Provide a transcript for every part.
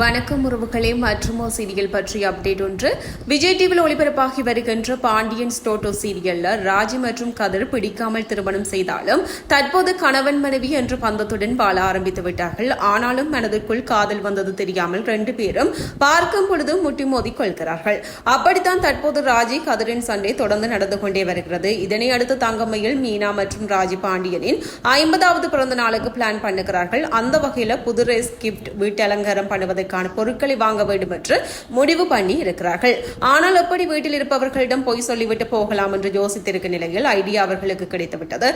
வணக்கம் உறவுகளே மற்றும் சீரியல் பற்றிய அப்டேட் ஒன்று. விஜய் டிவியில் ஒளிபரப்பாகி வருகின்ற பாண்டியன் ஸ்டோட்டோ சீரியல்ல ராஜி மற்றும் கதிர் பிடிக்காமல் திருமணம் செய்தாலும் தற்போது கணவன் மனைவி என்ற பந்தத்துடன் வாழ ஆரம்பித்து விட்டார்கள். ஆனாலும் மனதிற்குள் காதல் வந்தது தெரியாமல் ரெண்டு பேரும் பார்க்கும் பொழுது முட்டி மோதி கொள்கிறார்கள். அப்படித்தான் தற்போது ராஜி கதிரின் சண்டை தொடர்ந்து நடந்து கொண்டே வருகிறது. இதனை அடுத்து தங்கம்மையில் மீனா மற்றும் ராஜி பாண்டியனின் ஐம்பதாவது பிறந்த நாளுக்கு பிளான் பண்ணுகிறார்கள். அந்த வகையில் புது ரேஸ் கிஃப்ட் வீட்டு அலங்காரம் பண்ணுவதற்கான பொருட்களை வாங்க வேண்டும் என்று முடிவு பண்ணி இருக்கிறார்கள். ஆனால் எப்படி வீட்டில் இருப்பவர்களிடம் பொய் சொல்லிவிட்டு போகலாம் என்று யோசித்திருக்கும் நிலையில் ஐடியா அவர்களுக்கு கிடைத்துவிட்டது.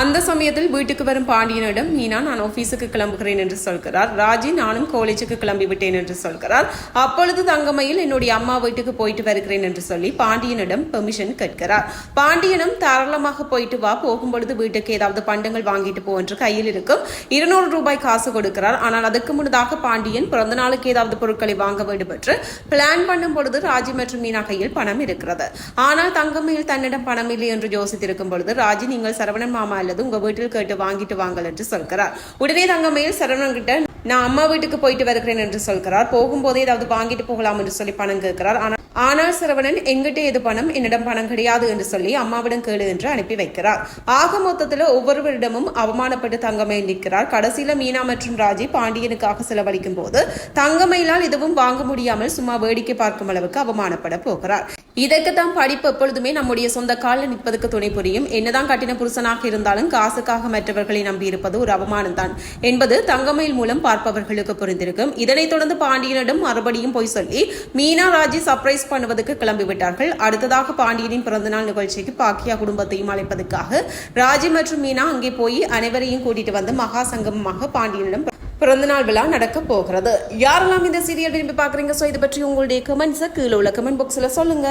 அந்த சமயத்தில் வீட்டுக்கு வரும் பாண்டியனிடம் மீனா நான் ஆபீஸுக்கு கிளம்புகிறேன் என்று சொல்கிறார். ராஜி நானும் காலேஜுக்கு கிளம்பி விட்டேன் என்று சொல்கிறார். அப்பொழுது தங்கமையில் என்னுடைய அம்மா வீட்டுக்கு போயிட்டு வருகிறேன் என்று சொல்லி பாண்டியனிடம் பெர்மிஷன் கேட்கிறார். பாண்டியனும் தாராளமாக போயிட்டு வா போகும்பொழுது வீட்டுக்கு ஏதாவது பண்டங்கள் வாங்கிட்டு போ என்று கையில் இருக்கும் இருநூறு ரூபாய் காசு கொடுக்கிறார். ஆனால் அதுக்கு முன்னதாக பாண்டியன் பிறந்த நாளுக்கு ஏதாவது பொருட்களை வாங்க வேண்டும் என்று பிளான் பண்ணும் பொழுது ராஜி மற்றும் மீனா கையில் பணம் இருக்கிறது. ஆனால் தங்கமையில் தன்னிடம் பணம் இல்லை என்று யோசித்திருக்கும் பொழுது ராஜி நீங்கள் சரவணன் மாமா அல்லது உங்க வீட்டில் கேட்டு வாங்கிட்டு வாங்கல் என்று சொல்கிறார். உடனே தங்கமையில் சரவணன் கிட்ட நான் அம்மா வீட்டுக்கு போயிட்டு வருகிறேன் என்று சொல்கிறார். போகும்போதே ஏதாவது வாங்கிட்டு போகலாம் என்று சொல்லி பணம் கேட்கிறார். ஆனால் ஆனால் சரவணன் எங்கிட்ட எது பணம்? என்னிடம் பணம் கிடையாது என்று சொல்லி அம்மாவிடம் கேளு என்று அனுப்பி வைக்கிறார். ஆக மொத்தத்தில் ஒவ்வொருவரிடமும் அவமானப்பட்டு தங்கமயில் நிற்கிறார். கடைசியில மீனா மற்றும் ராஜி பாண்டியனுக்காக செலவழிக்கும் போது தங்கமயிலால் எதுவும் வாங்க முடியாமல் சும்மா வேடிக்கை பார்க்கும் அளவுக்கு அவமானப்பட போகிறார். இதற்குத்தான் படிப்பு எப்பொழுதுமே நம்முடைய சொந்த காலில் நிற்பதற்கு துணை புரியும். என்னதான் கட்டின புருஷனாக இருந்தாலும் காசுக்காக மற்றவர்களை நம்பி இருப்பது ஒரு அவமானம் தான் என்பது தங்கமயில் மூலம் பார்ப்பவர்களுக்கு புரிந்திருக்கும். இதனைத் தொடர்ந்து பாண்டியனிடம் மறுபடியும் போய் சொல்லி மீனா ராஜி சர்ப்ரைஸ் பண்ணுவதற்கு கிளம்பிவிட்டார்கள். அடுத்ததாக பாண்டியனின் பிறந்தநாள் நிகழ்ச்சிக்கு பாக்கியா குடும்பத்தையும் அழைப்பதற்காக ராஜி மற்றும் மீனா அங்கே போய் அனைவரையும் கூட்டிட்டு வந்து மகா சங்கமமாக பாண்டியனிடம் பிறந்தநாள் விழா நடக்க போகிறது. யாரெல்லாம் இந்த சீரியல் விரும்பி பார்க்குறீங்க? ஸோ இது பற்றி உங்களுடைய கமெண்ட்ஸை கீழே உள்ள கமெண்ட் பாக்ஸில் சொல்லுங்க.